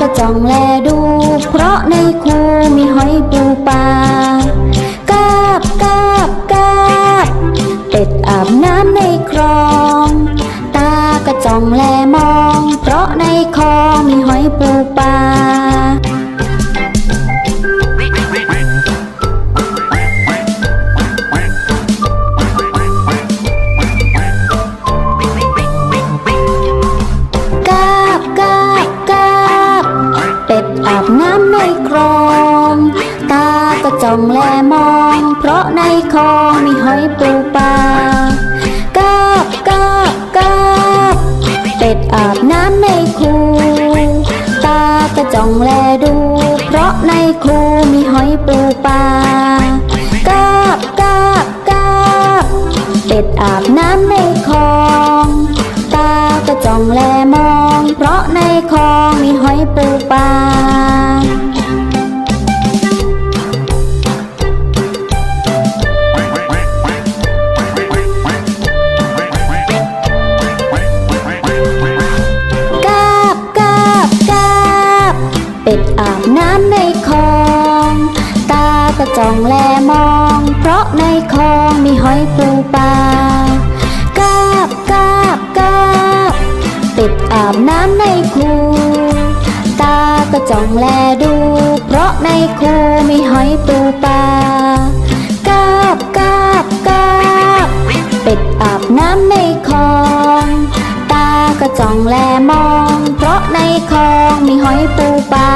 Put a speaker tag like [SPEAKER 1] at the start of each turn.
[SPEAKER 1] ก็จ้องแลดู เพ
[SPEAKER 2] ราะ
[SPEAKER 1] ในคูมีหอยปูปลา ส่องแล
[SPEAKER 3] มอง เพราะในคลองมีหอยปูปลากาบกาบกาบเป็ดอาบน้ำในคูตาก็จ้องแลดู เพราะในคูมีหอยปูปลากาบกาบกาบเป็ดอาบน้ำในคลองตาก็จ้องแลมอง เพราะในคลองมีหอยปูปลา จ้องแลมอง เพราะในคลองมีหอยปูปลากาบกาบกาบติดอาบน้ำในคูตาก็จ้องแลดู เพราะในคูมีหอยปูปลากาบกาบกาบติดอาบน้ำในคลองตาก็จ้องแลมอง เพราะในคลองมีหอยปูปลา